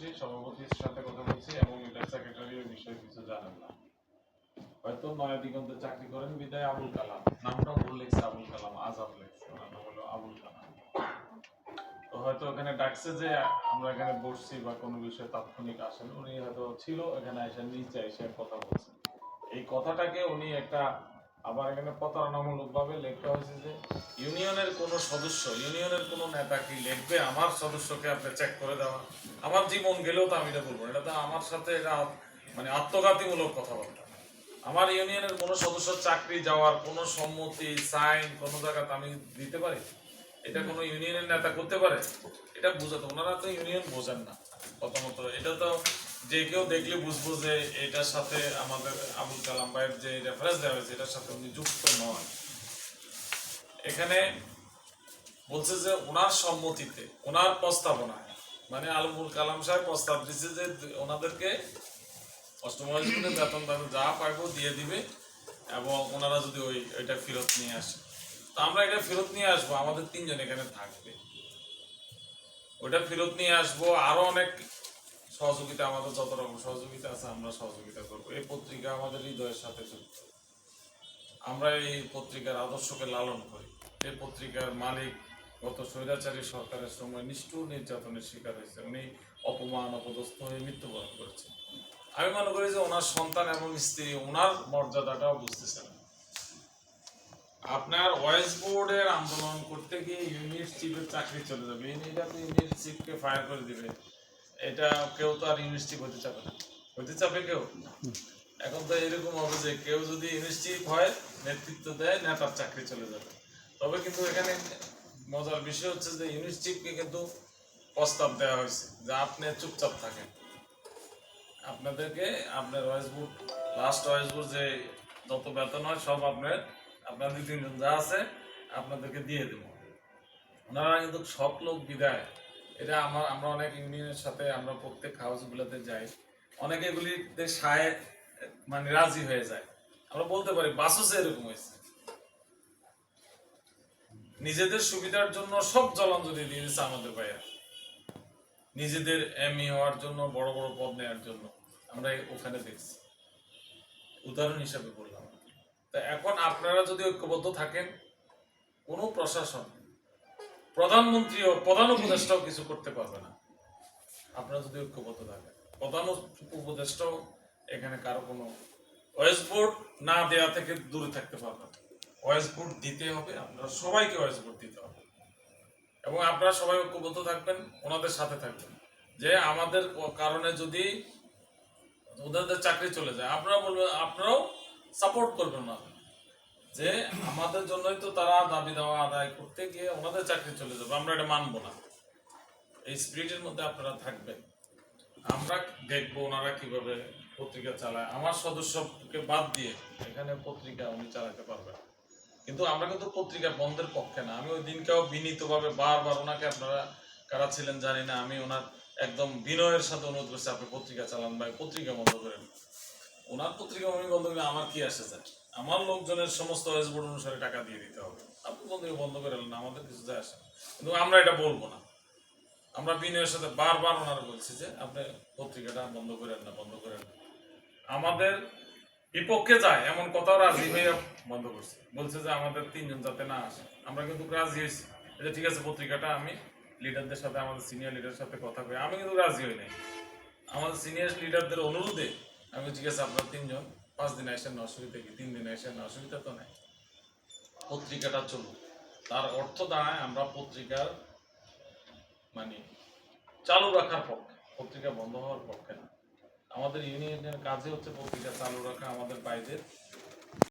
বসছি সভাপতির সাথে কথা বলছি এবং এটা সেক্রেটারি ওই বিষয়ে কিছু জানেন না। হয়তো নয়া দিগন্তে চাকরি করেন, বিদায় আবুল কালাম। নামটা ভুল লিখছে আবুল কালাম, আজাদ ওনার নাম হলো আবুল কালাম। তো হয়তো এখানে ডাকছে যে, আমরা এখানে বসছি বা কোনো বিষয়ে তাৎক্ষণিক আসেন। উনি হয়তো ছিল, এখানে এসে নিচে এসে কথা বলছেন। এই কথাটাকে উনি একটা আবার এখানে প্রতারণামূলক ভাবে লেখা হয়েছে যে ইউনিয়নের কোনো সদস্য, ইউনিয়নের কোনো নেতা কি লিখবে আমার সদস্যকে আপনি চেক করে দেওয়া? আমার জীবন গেলেও তো আমি এটা বলব এটা তো আমার সাথে এটা মানে আত্মঘাতীমূলক কথাবার্তা। আমার ইউনিয়নের কোনো সদস্য চাকরি যাওয়ার কোনো সম্মতি সাইন কোনো জায়গাতে আমি দিতে পারি? এটা কোনো ইউনিয়নের নেতা করতে পারে? এটা বুঝাতে ওনারা তো ইউনিয়ন বোঝেন না প্রথমত। এটা তো যে কেউ দেখলে বুঝব যে এটার সাথে আমাদের আবুল কালাম ভাইয়ের যে রেফারেন্স দেওয়া হয়েছে, এটার সাথে উনি যুক্ত নয়। এখানে বলছে যে ওনার সম্মতিতে, ওনার প্রস্তাবনায় মানে আলমুল কালাম সাহেব প্রস্তাব দিচ্ছে যে ওনাদেরকে অষ্টম বেতন তাদের যা পাইবো দিয়ে দিবে এবং ওনারা যদি ওই এটা ফেরত নিয়ে আসে। তো আমরা এটা ফেরত নিয়ে আসব, আমাদের তিনজন এখানে থাকবে। ওটা ফেরত নিয়ে আসব, আরও অনেক সহযোগিতা আমাদের যত রকম সহযোগিতা আছে, আমরা সহযোগিতা করব। এই পত্রিকা আমাদের হৃদয়ের সাথে যুক্ত। আমরা এই পত্রিকার আদর্শকে লালন করি। এই পত্রিকার মালিক গত স্বৈরাচারী সরকারের সময় নিষ্ঠুর নির্যাতনের শিকার হয়েছে। উনি অপমান, অপদস্থ হয়ে মৃত্যুবরণ করেছেন। আমি মনে করি যে ওনার সন্তান এবং স্ত্রী, ওনার মর্যাদাটাও বুঝতেছে না আপনার ওয়েস বোর্ডের আন্দোলন করতে গিয়ে ইউনিট চিফের চাকরি চলে যাবে। ইউনিটটা তো ইউনিট চিফকে ফায়ার করে দিবে এটা কেউ তো আর চিফ হতে চাবে না। হতে চাবে কেউ? এখন তো এরকম হবে যে কেউ যদি চিফ হয়, নেতৃত্ব দেয় নেতার চাকরি চলে যাবে। তবে কিন্তু এখানে মজার বিষয় হচ্ছে যে ইউনিট চিফকে কিন্তু প্রস্তাব দেওয়া হয়েছে যে আপনি চুপচাপ থাকেন। আপনাদেরকে আপনার wage board last wage board যে যত বেতন হয়, সব আপনার, আপনাদের তিনজন যা আছে, আপনাদেরকে দিয়ে দেবো। ওনারা কিন্তু সব লোক বিদায় এটা আমার, আমরা অনেক ইউনিয়নের সাথে আমরা প্রত্যেক হাউসগুলোতে যাই। অনেকে এগুলিতে সায় মানে রাজি হয়ে যায়। আমরা বলতে পারি বাসুসে এরকম হয়েছে। নিজেদের সুবিধার জন্য সব জলাঞ্জলি দিয়ে দিচ্ছে আমাদের ভাইয়া। নিজেদের এমই হওয়ার জন্য, বড় বড় পদ নেওয়ার জন্য আমরা ওখানে দেখছি। উদাহরণ হিসাবে বললাম। তা এখন আপনারা যদি ঐক্যবদ্ধ থাকেন, কোনো প্রশাসন প্রধানমন্ত্রীও প্রধান উপদেষ্টাও কিছু করতে পারবে না। আপনারা যদি ঐক্যবদ্ধ থাকেন। প্রধান উপদেষ্টাও এখানে কারও কোনো ওয়েস বোর্ড না দেওয়া থেকে দূরে থাকতে পারবে না। ওয়েস বোর্ড দিতে হবে, আপনারা সবাইকে ওয়েস বোর্ড দিতে হবে। এবং আপনারা সবাই ঐক্যবদ্ধ থাকবেন, ওনাদের সাথে থাকবেন। যে আমাদের কারণে যদি ওদের চাকরি চলে যায়, আপনারা বলবেন, আপনারাও সাপোর্ট করবেন না যে আমাদের জন্যই তো তারা দাবি দেওয়া আদায় করতে গিয়ে ওনাদের চাকরি চলে যাবে, আমরা এটা মানবো না। এই স্পিরিটের মধ্যে আপনারা থাকবেন। আমরা দেখব ওনারা কীভাবে পত্রিকা চালায়। আমার সদস্যকে বাদ দিয়ে এখানে পত্রিকা উনি চালাতে পারবেন। কিন্তু আমরা কিন্তু পত্রিকা বন্ধের পক্ষে না। আমি ওই দিনকেও বিনীতভাবে বারবার ওনাকে আপনারা কারা ছিলেন জানি না। আমি ওনার একদম বিনয়ের সাথে অনুরোধ করছি, আপনি পত্রিকা চালান ভাই, পত্রিকা বন্ধ করেন। ওনার পত্রিকা উনি বন্ধ করে, আমার কি আসে যায়? আমার লোকজনের সমস্ত বোর্ড অনুসারে টাকা দিয়ে দিতে হবে। আপনি পত্রিকা বন্ধ করে না আমাদের কিছু যায় আসে কিন্তু আমরা এটা বলব না। আমরা বিনয়ের সাথে বারবার ওনারা বলছি যে, আপনি পত্রিকাটা বন্ধ করেন না, বন্ধ করেন না। আমাদের বিপক্ষে যায়, এমন কথাও রাজি হয়ে বন্ধ করছে। বলছে যে, আমাদের তিনজন যাতে না আসে। আমরা কিন্তু রাজি হয়েছি। এটা ঠিক আছে, পত্রিকাটা আমি লিডারদের সাথে, আমাদের সিনিয়র লিডারের সাথে কথা কই। আমি কিন্তু রাজি হই নাই। আমাদের সিনিয়র লিডারদের অনুরোধে আমি জিজ্ঞাসা আপনার তিনজন, পাঁচ দিন আসেন অসুবিধা কি? তিন দিন আসেন অসুবিধা তো নেই। পত্রিকাটা চলুক তার অর্থ দাঁড়ায়, আমরা পত্রিকার মানে চালু রাখার পক্ষে, পত্রিকা বন্ধ হওয়ার পক্ষে না। আমাদের ইউনিয়নের কাজে হচ্ছে পত্রিকা চালু রাখা, আমাদের বাইদের